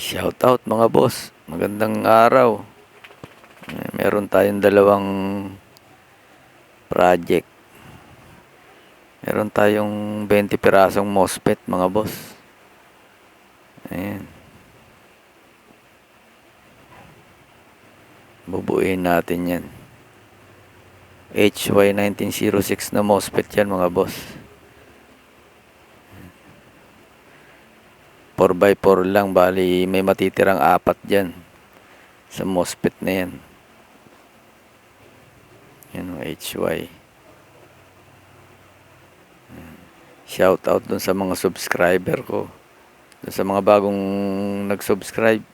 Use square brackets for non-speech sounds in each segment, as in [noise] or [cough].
Shout out mga boss. Magandang araw. Eh, Meron tayong dalawang project. Meron tayong 20 pirasong MOSFET mga boss. Ayan. Bubuuin natin yan. HY1906 na MOSFET yan mga boss. 4x4 lang, bali may matitirang apat dyan sa MOSFET na yan. Yan HY. Shout out dun sa mga subscriber ko. Dun sa mga bagong nag-subscribe.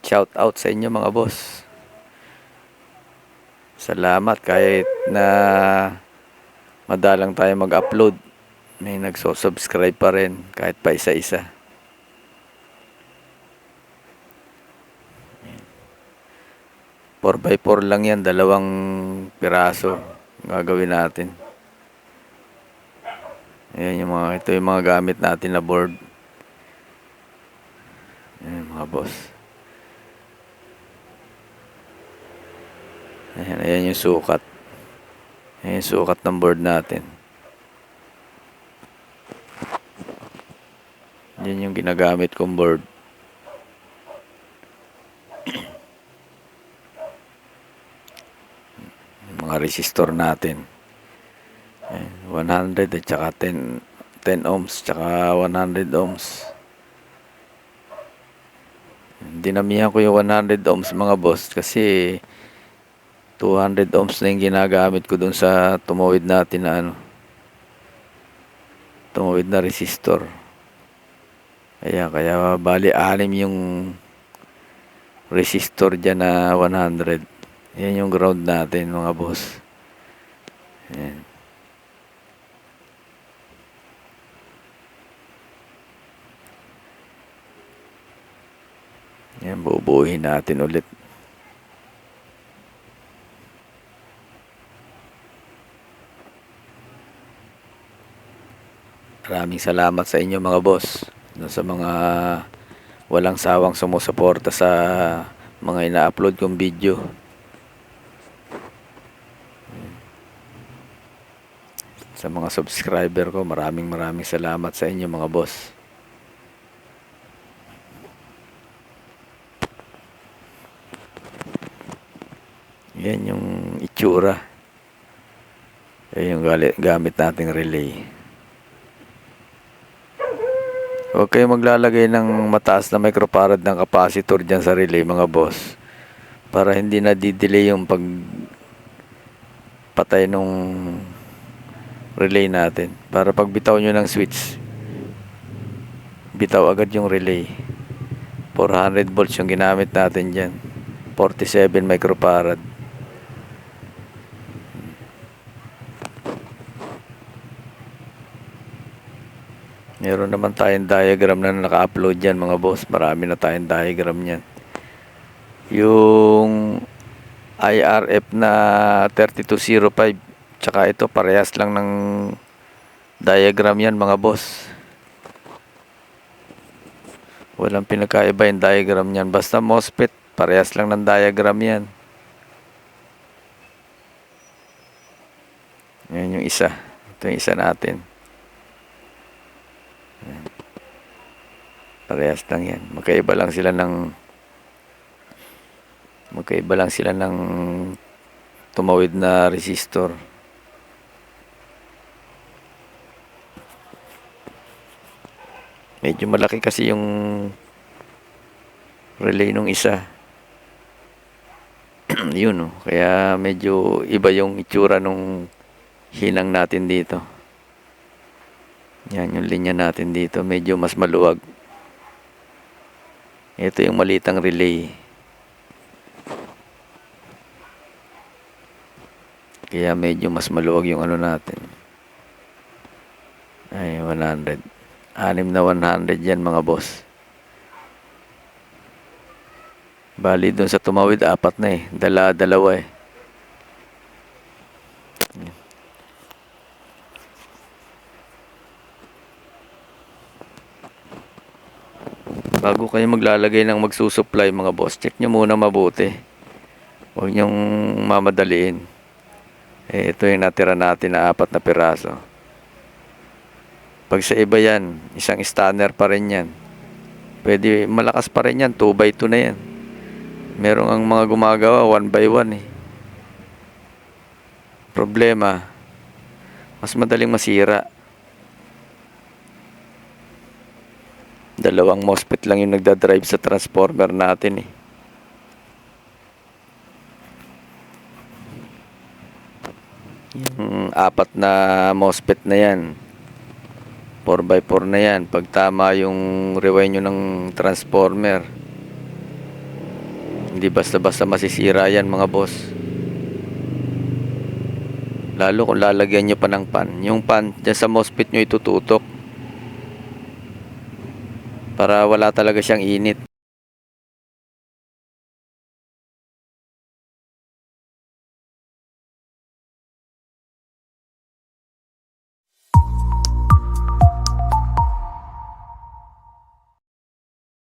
Shout out sa inyo mga boss. Salamat kahit na madalang tayo mag-upload. May nagso-subscribe pa rin kahit pa isa-isa. 4x4 lang yan, dalawang piraso gagawin natin. Ayan yung mga, ito yung mga gamit natin na board. Ayan mga boss. Ayan, ayan yung sukat. Ayan yung sukat ng board natin. Yan yung ginagamit kong board. Mga resistor natin. Ayan, 100 at saka 10, 10 ohms tsaka 100 ohms. Dinamihan ko yung 100 ohms mga boss kasi 200 ohms na yung ginagamit ko dun sa tumawid natin na ano tumawid na resistor. Kaya, kaya bali anim yung resistor dyan na 100. Yan yung ground natin mga boss. Yan. Yan, bubuuhin natin ulit. Maraming salamat sa inyo mga boss. Sa mga walang sawang sumusuporta sa mga ina-upload kong video. Sa mga subscriber ko, maraming maraming salamat sa inyo mga boss. Yan yung itsura. Yan yung gamit nating relay. Huwag kayong maglalagay ng mataas na microfarad ng capacitor dyan sa relay mga boss. Para hindi na di-delay yung pag patay nung relay natin. Para pag bitaw nyo ng switch, bitaw agad yung relay. 400 volts yung ginamit natin dyan. 47 microfarad. Meron naman tayong diagram na naka-upload dyan mga boss. Marami na tayong diagram niyan. Yung IRF na 3205 tsaka ito parehas lang ng diagram yan mga boss. Walang pinagkaiba yung diagram niyan. Basta MOSFET, parehas lang ng diagram yan. Yan yung isa. Ito yung isa natin. Yan. Parehas lang yan. Magkaiba lang sila ng magkaiba lang sila ng tumawid na resistor. Medyo malaki kasi yung relay nung isa. [clears throat] Yun oh. Kaya medyo iba yung itsura nung hinang natin dito. Yan yung linya natin dito. Medyo mas maluwag. Ito yung malitang relay. Kaya medyo mas maluwag yung ano natin. Ay, 100. Anim na 100 yan mga boss. Bali dun sa tumawid, apat na eh. Dala, dalawa eh. Bago kayo maglalagay ng magsusupply mga boss, check nyo muna mabuti. Huwag nyong mamadaliin. Eh, ito yung natira natin na apat na piraso. Pag sa iba yan, isang stunner pa rin yan. Pwede, malakas pa rin yan, 2 by 2 na yan. Merong ang mga gumagawa, 1 by 1 eh. Problema, mas madaling masira. Dalawang MOSFET lang yung nagdadrive sa transformer natin eh. Yung apat na MOSFET na yan, 4x4 na yan. Pag tama yung rewind nyo ng transformer, hindi basta-basta masisira yan mga boss. Lalo kung lalagyan nyo pa ng pan. Yung pan dyan sa MOSFET nyo itututok. Para wala talaga siyang init.